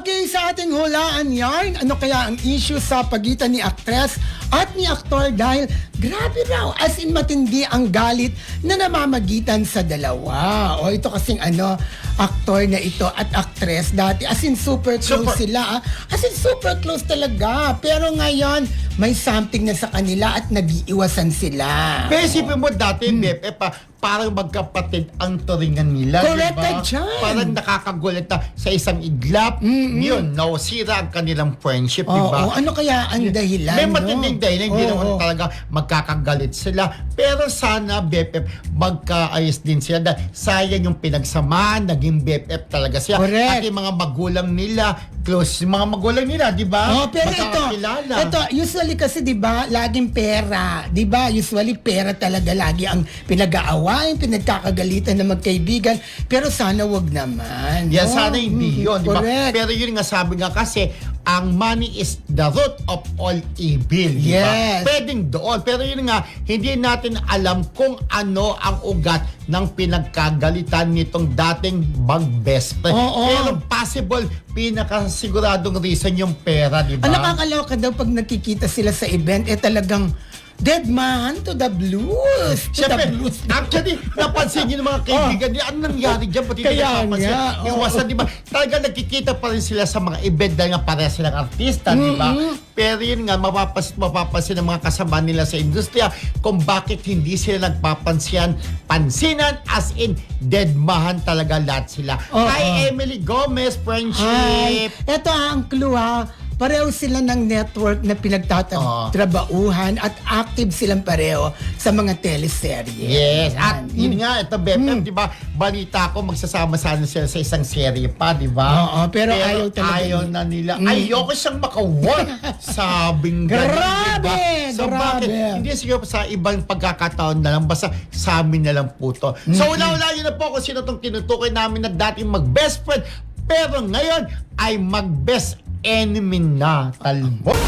Okay. Hulaan yarn. Ano kaya ang issue sa pagitan ni aktres at ni aktor dahil grabe raw as in matindi ang galit na namamagitan sa dalawa. O ito kasing ano, aktor na ito at aktres dati as in super close Super. sila. ah. As in super close talaga. Pero ngayon, may something na sa kanila at nag-iiwasan sila. Pero isipin mo dati, BFF, pa, parang magkapatid ang turingan nila. Correct di ba? ka dyan. Parang nakakagulat na sa isang iglap, yun, nawasira ang kanilang friendship, di Oo, ba? ano kaya ang dahilan? May no? matinding dahilan, hindi Oo. naman talaga magkakagalit sila. Pero sana, BFF, magkaayos din sila. Dahil sayang yung pinagsamahan, naging BFF talaga sila. Correct. At yung mga magulang nila, close yung mga magulang nila, di ba? Oh, pero ito, Magkakakilala. ito, usually kasi 'di ba, laging pera, 'di ba? Usually pera talaga lagi ang pinag-aawain, pinagkakagalitan ng magkaibigan, pero sana wag naman. Yan, no? sana hindi Mhm, yun, di ba? Correct. Pero yun nga sabi nga kasi, ang money is the root of all evil? Yes. Pwedeng doon. Pero yun nga, hindi natin alam kung ano ang ugat ng pinagkagalitan nitong dating mag-best friend. Oo. Pero possible, pinakasiguradong reason yung pera, di ba? Ang nakakaloka daw pag nakikita sila sa event, eh talagang dead man to the blues. To Siyempre, the blues. actually, napansin niyo ng mga kaibigan niya, ano nangyari dyan? Pati Oh. Kaya nga, oo. Iwasan, di ba? Talaga nagkikita pa rin sila sa mga event dahil nga pareha silang artista, di ba? Pero yun nga, mapapansin, mapapansin ng mga kasama nila sa industriya kung bakit hindi sila nagpapansinan, pansinan as in deadmahan talaga lahat sila. Oo. Hi, Emily Gomez, Hi. friendship. Ito ang clue ha. Pareho sila ng network na pinagtatrabauhan at active silang pareho sa mga teleserye. Yes, at Yan. yun nga, ito BFF, di ba, balita ko magsasama sana sila sa isang serye pa, di ba? Oo, pero ayaw talaga ayaw na nila. Mm. Ayoko siyang makawal. Sabing ganun, Grabe! di ba? So Grabe. bakit? Hindi siguro sa ibang pagkakataon na lang, basta sa amin na lang po to. So wala-wala yun na po kung sino tong tinutukoy namin na dating mag-best friend, pero ngayon ay mag-best enemy na. Talbot.